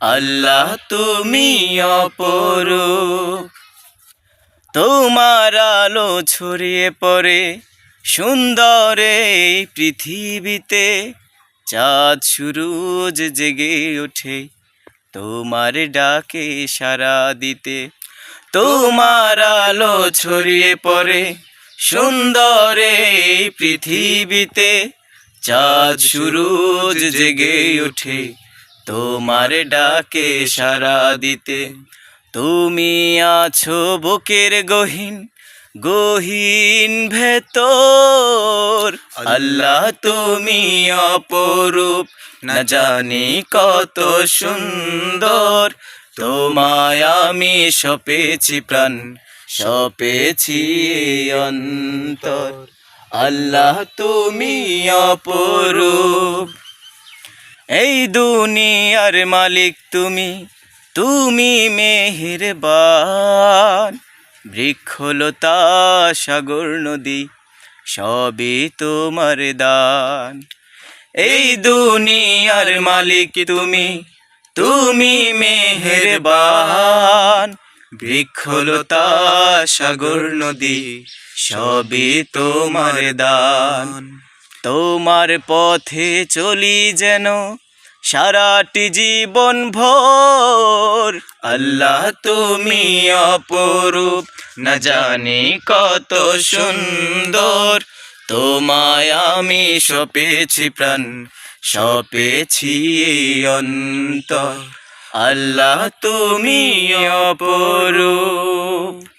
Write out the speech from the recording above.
আল্লাহ তুমি অপরূপ। তোমার আলো ছড়িয়ে পড়ে সুন্দর এই পৃথিবীতে। চাঁদ সুরুজ জেগে ওঠে তোমার ডাকে সারা দিতে। তোমার আলো ছড়িয়ে পড়ে সুন্দর এই পৃথিবীতে। চাঁদ সুরুজ জেগে ওঠে তোমার ডাকে সারা দিতে। তুমি আছো বুকের গহীন গহীন ভেতর। আল্লাহ তুমি অপরূপ, না জানি কত সুন্দর। তোমায় আমি সপেছি প্রাণ, সপেছি অন্তর। আল্লাহ তুমি অপরূপ এই দুনিয়ার মালিক তুমি তুমি মেহেরবান। বৃক্ষলতা, সাগর, নদী, সবই তোমার দান। এই দুনিয়ার মালিক তুমি তুমি মেহেরবান। বৃক্ষলতা, সাগর, নদী, সবই তোমার দান। তোমার পথে চলি যেন সারাটি জীবন ভোর। আল্লাহ তুমি অপরূপ, না জানি কত সুন্দর। তোমায় আমি সপেছি প্রাণ, সপেছি এই অন্তর। আল্লাহ তুমি অপরূপ।